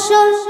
ফসল